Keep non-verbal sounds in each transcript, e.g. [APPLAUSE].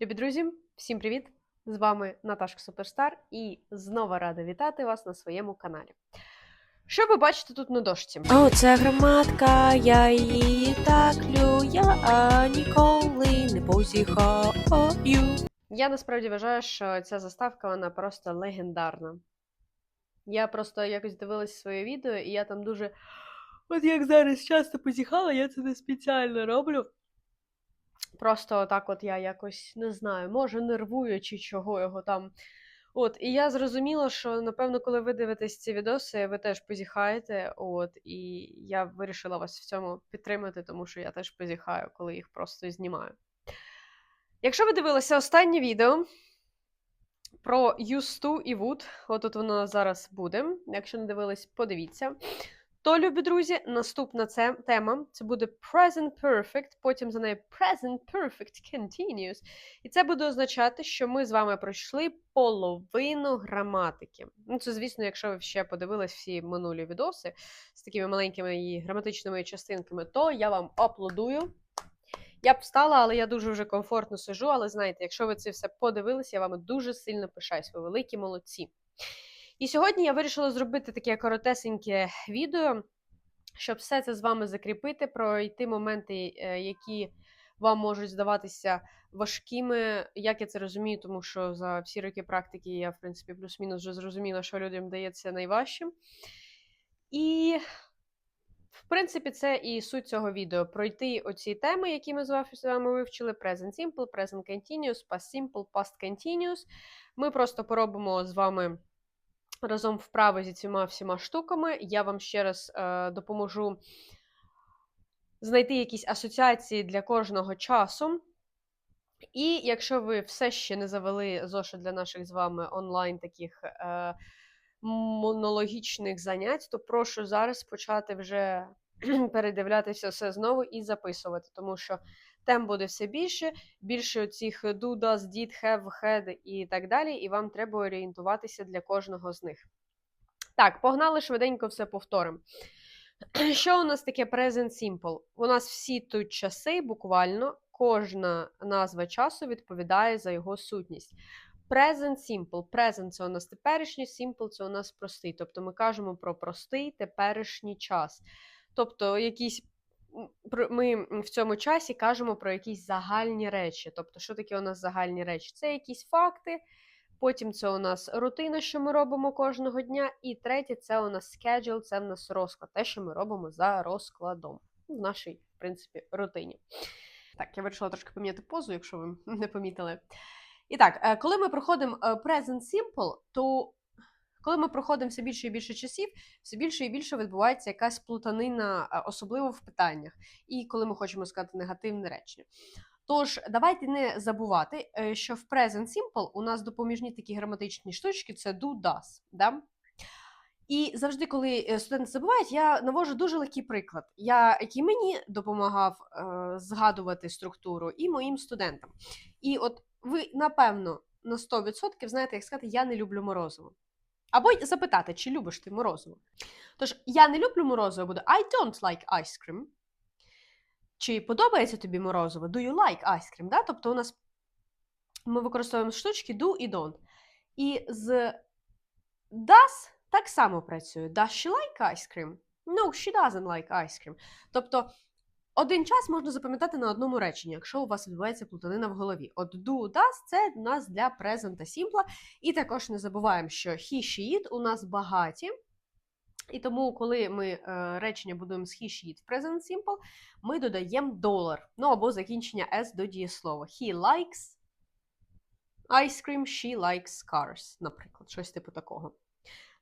Любі друзі, всім привіт! З вами Наташка Суперстар і знову рада вітати вас на своєму каналі. Що ви бачите тут на дошці? О, це граматка, я її так лю, я ніколи не позіхаю. Я насправді вважаю, що ця заставка вона просто легендарна. Я просто якось дивилася своє відео, і я там дуже. От як зараз часто позіхала, я це не спеціально роблю. Просто так от я якось не знаю, може нервую чи чого його там. От, і я зрозуміла, що напевно, коли ви дивитесь ці відоси, ви теж позіхаєте. От, і я вирішила вас в цьому підтримати, тому що я теж позіхаю, коли їх просто знімаю. Якщо ви дивилися останнє відео про Юсту і Вуд, отут воно зараз буде. Якщо не дивились, подивіться. То, любі друзі, наступна це тема це буде Present Perfect, потім за нею Present Perfect Continuous. І це буде означати, що ми з вами пройшли половину граматики. Ну, це, звісно, якщо ви ще подивились всі минулі відоси з такими маленькими і граматичними частинками, то я вам аплодую. Я б встала, але я дуже вже комфортно сижу. Але знаєте, якщо ви це все подивилися, я вами дуже сильно пишаюсь. Ви великі молодці. І сьогодні я вирішила зробити таке коротесеньке відео, щоб все це з вами закріпити, пройти моменти, е, які вам можуть здаватися важкими. Як я це розумію, тому що за всі роки практики я, в принципі, плюс-мінус вже зрозуміла, що людям дається найважчим. І, в принципі, це і суть цього відео: пройти оці теми, які ми з вами вивчили: Present Simple, Present Continuous, Past Simple, Past Continuous. Ми просто поробимо з вами разом вправи зі цими всіма штуками. Я вам ще раз е, допоможу знайти якісь асоціації для кожного часу. І якщо ви все ще не завели зошит для наших з вами онлайн таких е, монологічних занять, то прошу зараз почати вже [CLEARS THROAT] передивлятися все знову і записувати, тому що тем буде все більше, більше цих do, does, did, have, had і так далі, і вам треба орієнтуватися для кожного з них. Так, погнали швиденько все повторимо. [CLEARS THROAT] Що у нас таке present simple? У нас всі тут часи, буквально, кожна назва часу відповідає за його сутність. Present simple. Present це у нас теперішній, simple це у нас простий. Тобто ми кажемо про простий теперішній час. Тобто, якісь ми в цьому часі кажемо про якісь загальні речі. Тобто, що таке у нас загальні речі? Це якісь факти, потім це у нас рутина, що ми робимо кожного дня. І третє, це у нас schedule, це в нас розклад, те, що ми робимо за розкладом в нашій, в принципі, рутині. Так, я вирішила трошки поміняти позу, якщо ви [LAUGHS] не помітили. І так, коли ми проходимо Present Simple, то коли ми проходимо все більше і більше часів, все більше і більше відбувається якась плутанина, особливо в питаннях, і коли ми хочемо сказати негативне речення. Тож, давайте не забувати, що в Present Simple у нас допоміжні такі граматичні штучки це do, does. Да? І завжди, коли студенти забувають, я навожу дуже легкий приклад, я, який мені допомагав е, згадувати структуру, і моїм студентам. І от ви, напевно, на 100% знаєте, як сказати, я не люблю морозиво. Або запитати, чи любиш ти морозиво. Тож, я не люблю морозиво, буде I don't like ice cream. Чи подобається тобі морозиво? Do you like ice cream? Да? Тобто у нас ми використовуємо штучки do і don't. І з does так само працює. Does she like ice cream? No, she doesn't like ice cream. Тобто один час можна запам'ятати на одному реченні, якщо у вас відбувається плутанина в голові. От do, does – це у нас для презента simple. І також не забуваємо, що he, she, it у нас багаті. І тому, коли ми е, речення будуємо з he, she, it в present simple, ми додаємо долар. Ну або закінчення s до дієслова. He likes ice cream, she likes cars, наприклад, щось типу такого.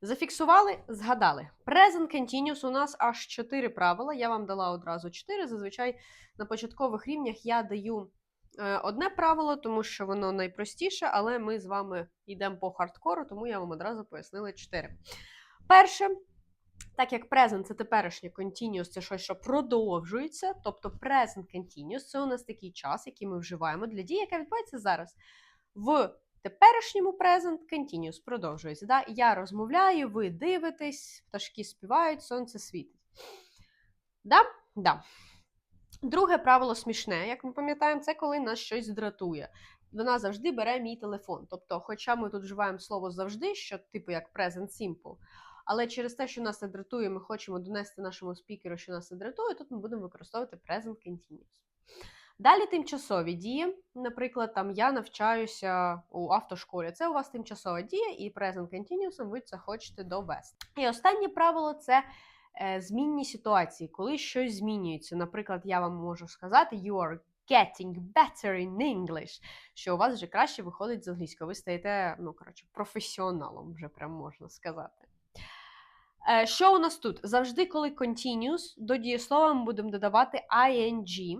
Зафіксували, згадали. Present Continuous у нас аж 4 правила. Я вам дала одразу 4. Зазвичай на початкових рівнях я даю е, одне правило, тому що воно найпростіше, але ми з вами йдемо по хардкору, тому я вам одразу пояснила 4. Перше, так як present це теперішнє continuous, це щось, що продовжується. Тобто present continuous це у нас такий час, який ми вживаємо для дії, яка відбувається зараз. В теперішньому present continuous продовжується. Да? Я розмовляю, ви дивитесь, пташки співають, сонце світить. Да? Да. Друге правило смішне, як ми пам'ятаємо, це коли нас щось дратує. вона завжди бере мій телефон. Тобто, хоча ми тут вживаємо слово завжди, що типу як present simple, але через те, що нас це дратує, ми хочемо донести нашому спікеру, що нас це дратує, тут ми будемо використовувати present continuous. Далі тимчасові дії. Наприклад, там я навчаюся у автошколі. Це у вас тимчасова дія, і present continuous ви це хочете довести. І останнє правило це е, змінні ситуації, коли щось змінюється. Наприклад, я вам можу сказати, you are getting better in English, що у вас вже краще виходить з англійської. Ви стаєте, ну коротше, професіоналом, вже прям можна сказати. Е, Що у нас тут? Завжди, коли continuous, до дієслова ми будемо додавати ing.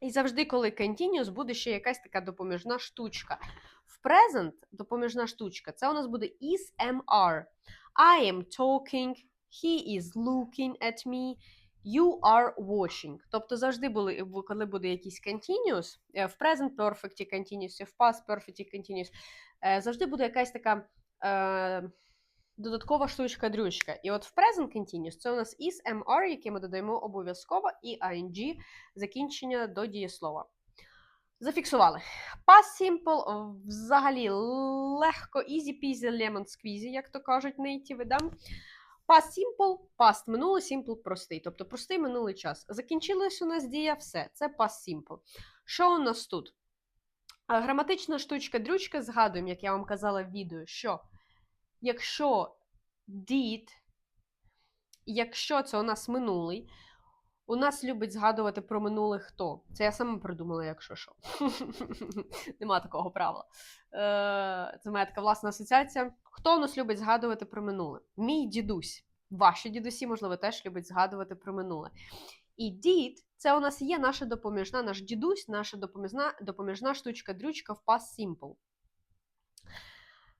І завжди, коли continuous, буде ще якась така допоміжна штучка. В present допоміжна штучка це у нас буде is MR. I am talking, he is looking at me, you are watching. Тобто завжди були, коли буде якийсь continuous, е, в present perfect continuous, в past perfect continuous, е, завжди буде якась така е, додаткова штучка-дрючка. І от в present continuous це у нас is MR, яке ми додаємо обов'язково, і ing закінчення до дієслова. Зафіксували. Past simple взагалі легко, easy peasy lemon squeezy, як то кажуть нейтіви, да? Past simple, past минуле, simple простий. Тобто простий минулий час. Закінчилась у нас дія, все. Це past simple. Що у нас тут? Граматична штучка-дрючка, згадуємо, як я вам казала в відео, що якщо did, якщо це у нас минулий, у нас любить згадувати про минуле хто. Це я сама придумала, якщо що. [LAUGHS] Нема такого правила. Е, Це моя така власна асоціація. Хто у нас любить згадувати про минуле? Мій дідусь. Ваші дідусі, можливо, теж люблять згадувати про минуле. І дід це у нас є наша допоміжна, наш дідусь, наша допоміжна, допоміжна штучка-дрючка в past simple.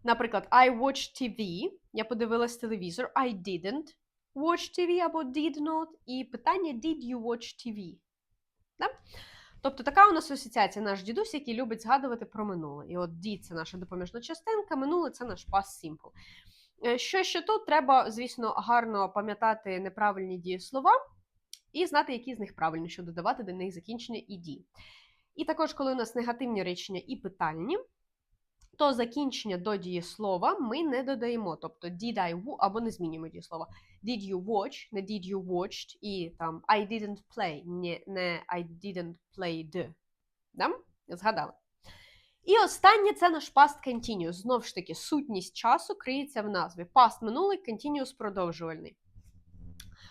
Наприклад, I watched TV. Я подивилась телевізор. I didn't watch TV або did not. І питання did you watch TV? Да? Тобто така у нас асоціація наш дідусь, який любить згадувати про минуле. І от did – це наша допоміжна частинка, минуле це наш past simple. Е, Що ще тут? Треба, звісно, гарно пам'ятати неправильні дієслова і знати, які з них правильні, щоб додавати до них закінчення і дій. І також, коли у нас негативні речення і питальні, то закінчення до дієслова ми не додаємо. Тобто did I або не змінюємо дієслова. Did you watch, не did you watched, і там I didn't play, не, не I didn't played. Да? Згадали. І останнє це наш past continuous. Знову ж таки, сутність часу криється в назві. Past минулий, continuous продовжувальний.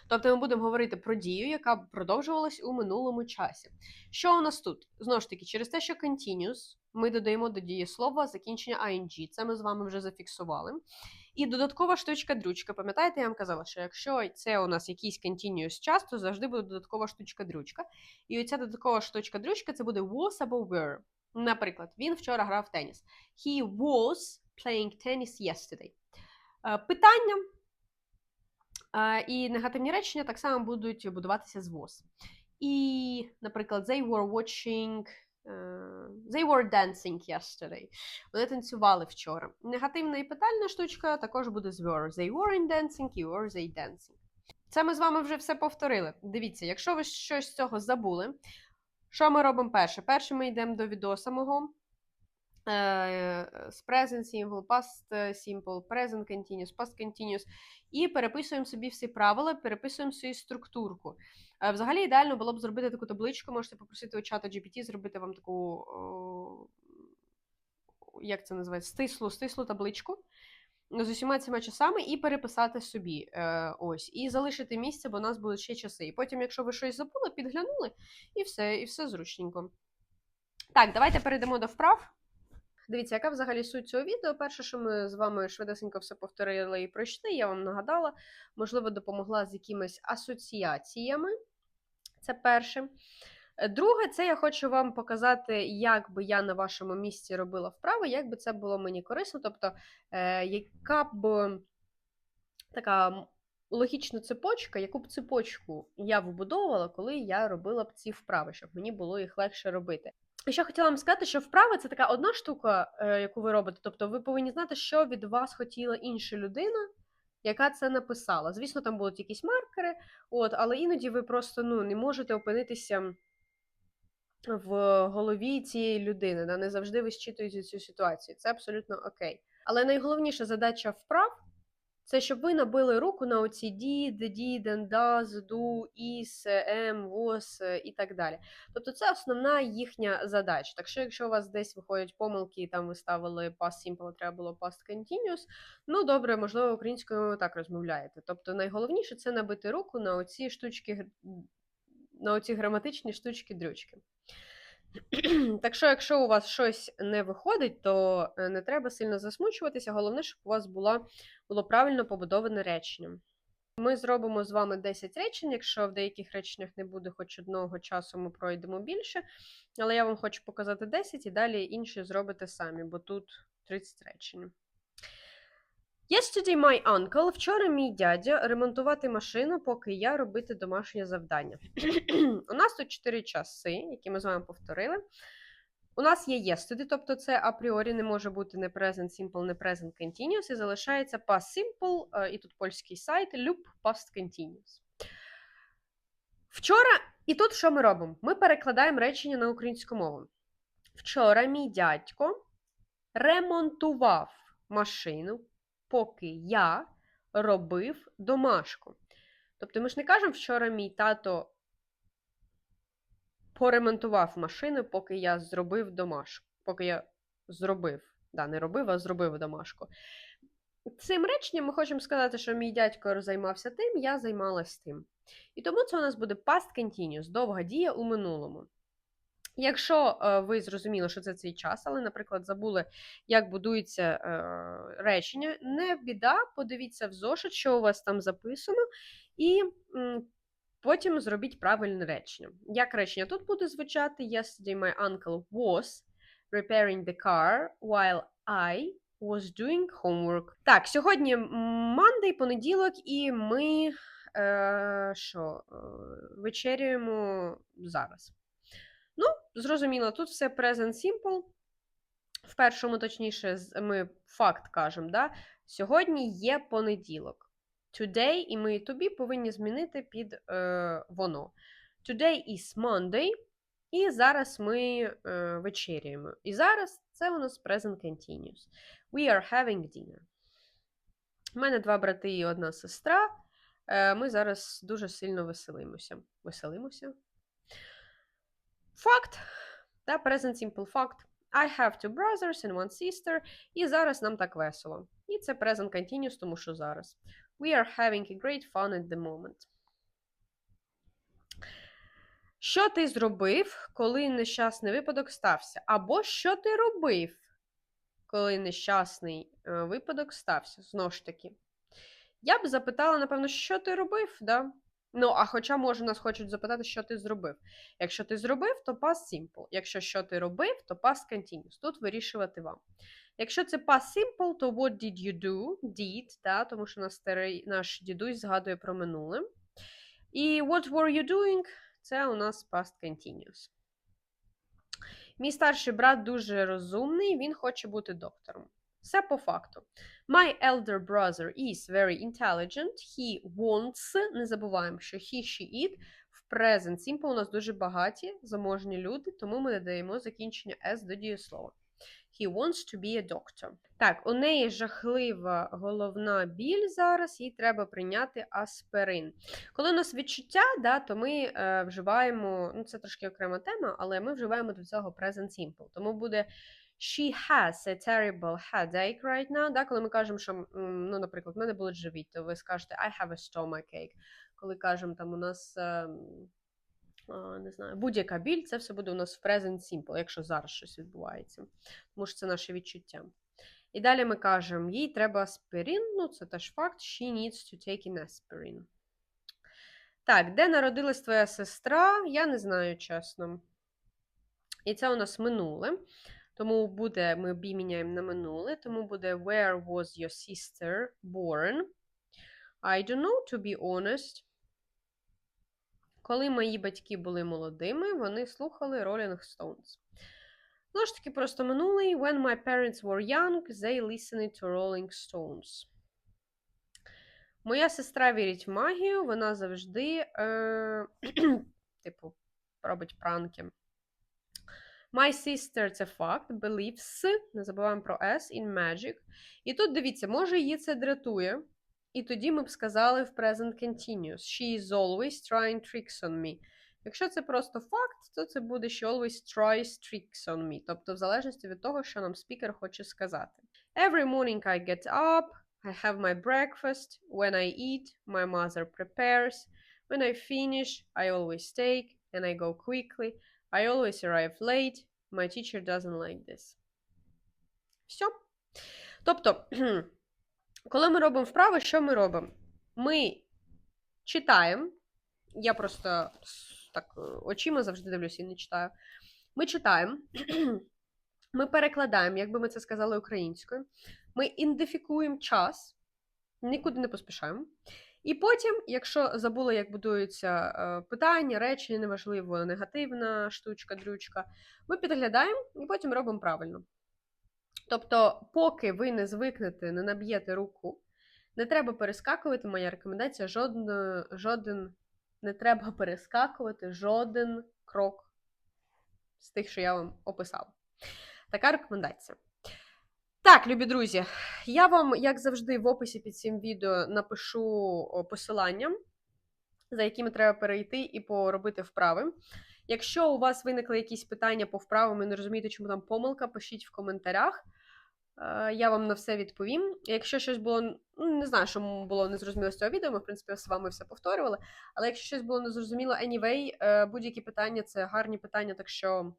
Тобто ми будемо говорити про дію, яка продовжувалась у минулому часі. Що у нас тут? Знову ж таки, через те, що continuous, ми додаємо до дієслова закінчення ing. Це ми з вами вже зафіксували. І додаткова штучка-дрючка. Пам'ятаєте, я вам казала, що якщо це у нас якийсь continuous час, то завжди буде додаткова штучка-дрючка. І оця додаткова штучка-дрючка це буде was або were. Наприклад, він вчора грав в теніс. He was playing tennis yesterday. Е, Питання е, і негативні речення так само будуть будуватися з was. І, наприклад, they were watching. Е, They were dancing yesterday. Вони танцювали вчора. Негативна і питальна штучка також буде з were. They weren't dancing і were they dancing. Це ми з вами вже все повторили. Дивіться, якщо ви щось з цього забули, що ми робимо перше? Перше ми йдемо до відоса мого. З present simple, past simple, present continuous, past continuous. І переписуємо собі всі правила, переписуємо свою структурку. Е, Взагалі ідеально було б зробити таку табличку. Можете попросити у чата GPT зробити вам таку, як це називається, стислу, стислу табличку з усіма цими часами і переписати собі. Е, ось, і залишити місце, бо у нас будуть ще часи. І потім, якщо ви щось забули, підглянули, і все, і все зручненько. Так, давайте перейдемо до вправ. Дивіться, яка взагалі суть цього відео? Перше, що ми з вами швидесенько все повторили і пройшли, я вам нагадала, можливо, допомогла з якимись асоціаціями. Це перше. Е, Друге, це я хочу вам показати, як би я на вашому місці робила вправи, як би це було мені корисно. Тобто, е, яка б така логічна цепочка, яку б цепочку я вибудовувала, коли я робила б ці вправи, щоб мені було їх легше робити. І ще хотіла вам сказати, що вправи це така одна штука, е, яку ви робите. Тобто, ви повинні знати, що від вас хотіла інша людина, яка це написала. Звісно, там будуть якісь маркери, от, але іноді ви просто ну, не можете опинитися в голові цієї людини. Да? Не завжди ви зчитуєте цю ситуацію. Це абсолютно окей. Але найголовніша задача вправ це щоб ви набили руку на оці did, didn't, does, do, is, am, was е, і так далі. Тобто це основна їхня задача. Так що, якщо у вас десь виходять помилки, і там ви ставили past simple, треба було past continuous, ну добре, можливо, українською ви так розмовляєте. Тобто найголовніше це набити руку на оці штучки, на оці граматичні штучки-дрючки. [CLEARS THROAT] Так що, якщо у вас щось не виходить, то е, не треба сильно засмучуватися. Головне, щоб у вас була, було правильно побудоване речення. Ми зробимо з вами 10 речень. Якщо в деяких реченнях не буде хоч одного часу, ми пройдемо більше. Але я вам хочу показати 10 і далі інші зробите самі, бо тут 30 речень. Yesterday my uncle, вчора мій дядя ремонтувати машину, поки я робити домашнє завдання. [CLEARS THROAT] У нас тут 4 часи, які ми з вами повторили. У нас є yesterday, тобто це апріорі не може бути не present simple, не present continuous, і залишається past simple, е, і тут польський сайт, loop past continuous. Вчора, і тут що ми робимо? Ми перекладаємо речення на українську мову. Вчора мій дядько ремонтував машину, поки я робив домашку. Тобто ми ж не кажемо, вчора мій тато поремонтував машину, поки я зробив домашку. Поки я зробив, да, не робив, а зробив домашку. Цим реченням ми хочемо сказати, що мій дядько займався тим, я займалась тим. І тому це у нас буде past continuous, довга дія у минулому. Якщо е, ви зрозуміли, що це цей час, але, наприклад, забули, як будується е, речення, не біда, подивіться в зошит, що у вас там записано, і потім зробіть правильне речення. Як речення тут буде звучати? Yesterday my uncle was repairing the car while I was doing homework. Так, сьогодні Monday, понеділок, і ми е, що, е, вечерюємо зараз. Зрозуміло, тут все present simple. В першому, точніше, ми факт кажемо, да? сьогодні є понеділок. Today і ми to be повинні змінити під е, воно. Today is Monday, і зараз ми е, вечеряємо. І зараз це у нас present continuous. We are having dinner. У мене два брати і одна сестра. Е, ми зараз дуже сильно веселимося. Веселимося? Факт. Та present simple факт. I have two brothers and one sister. І зараз нам так весело. І це present continuous, тому що зараз. We are having a great fun at the moment. Що ти зробив, коли нещасний випадок стався? Або що ти робив, коли нещасний е, випадок стався? Знову ж таки. Я б запитала, напевно, що ти робив, да? Ну, а хоча, може, нас хочуть запитати, що ти зробив. Якщо ти зробив, то past simple. Якщо що ти робив, то past continuous. Тут вирішувати вам. Якщо це past simple, то what did you do? Did, да, тому що наш, старий, наш дідусь згадує про минуле. І what were you doing? Це у нас past continuous. Мій старший брат дуже розумний, він хоче бути доктором. Все по факту. My elder brother is very intelligent. He wants. Не забуваємо, що he, she, it. В present simple у нас дуже багаті, заможні люди, тому ми додаємо закінчення S до дієслова. He wants to be a doctor. Так, у неї жахлива головна біль зараз, їй треба прийняти аспирин. Коли у нас відчуття, да, то ми е, вживаємо, ну це трошки окрема тема, але ми вживаємо до цього present simple. Тому буде She has a terrible headache right now. Да, коли ми кажемо, що, ну, наприклад, в мене болить живіт, то ви скажете I have a stomachache. Коли кажемо, там у нас ем, не знаю, будь-яка біль, це все буде у нас в present simple, якщо зараз щось відбувається. Тому що це наше відчуття. І далі ми кажемо, їй треба аспирин, ну це теж факт, she needs to take an aspirin. Так, де народилась твоя сестра? Я не знаю, чесно. І це у нас минуле. Тому буде, ми be міняємо на минуле, тому буде Where was your sister born? I don't know, to be honest. Коли мої батьки були молодими, вони слухали Rolling Stones. Знову ж таки, просто минулий. When my parents were young, they listened to Rolling Stones. Моя сестра вірить в магію, вона завжди, е, [CLEARS THROAT] типу, робить пранки. My sister це факт, believes, не забуваємо про S, in magic. І тут дивіться, може її це дратує. І тоді ми б сказали в present continuous. She is always trying tricks on me. Якщо це просто факт, то це буде she always tries tricks on me. Тобто, в залежності від того, що нам спікер хоче сказати. Every morning I get up, I have my breakfast. When I eat, my mother prepares. When I finish, I always take and I go quickly. I always arrive late. My teacher doesn't like this. Все. Тобто, [CLEARS THROAT] коли ми робимо вправи, що ми робимо? Ми читаємо. Я просто так е, очима завжди дивлюся і не читаю. Ми читаємо, [CLEARS THROAT] ми перекладаємо, як би ми це сказали українською. Ми ідентифікуємо час, нікуди не поспішаємо. І потім, якщо забули, як будуються е, питання, речі, неважливо, негативна штучка, дрючка, ми підглядаємо і потім робимо правильно. Тобто, поки ви не звикнете, не наб'єте руку, не треба перескакувати. Моя рекомендація: жоден, жоден не треба перескакувати жоден крок з тих, що я вам описала. Така рекомендація. Так, любі друзі, я вам, як завжди, в описі під цим відео напишу посилання, за якими треба перейти і поробити вправи. Якщо у вас виникли якісь питання по вправам і не розумієте, чому там помилка, пишіть в коментарях. Е, Я вам на все відповім. Якщо щось було, ну не знаю, що було незрозуміло з цього відео, ми, в принципі, з вами все повторювали. Але якщо щось було незрозуміло, anyway, е, будь-які питання це гарні питання, так що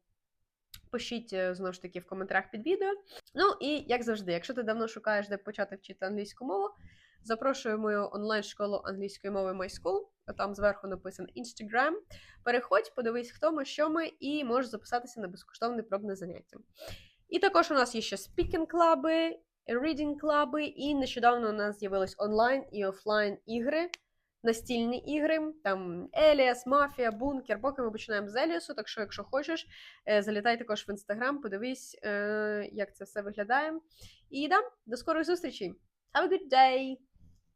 пишіть е, знову ж таки в коментарях під відео. Ну і як завжди, якщо ти давно шукаєш, де почати вчити англійську мову, запрошую мою онлайн-школу англійської мови My School. Там зверху написано Instagram. Переходь, подивись, хто ми, що ми, і можеш записатися на безкоштовне пробне заняття. І також у нас є ще speaking клаби, reading клаби, і нещодавно у нас з'явились онлайн і офлайн ігри, настільні ігри, там Еліас, Мафія, Бункер. Поки ми починаємо з Еліасу, так що, якщо хочеш, е, залітай також в інстаграм, подивись, е, як це все виглядає. І да, до скорих зустрічей! Have a good day!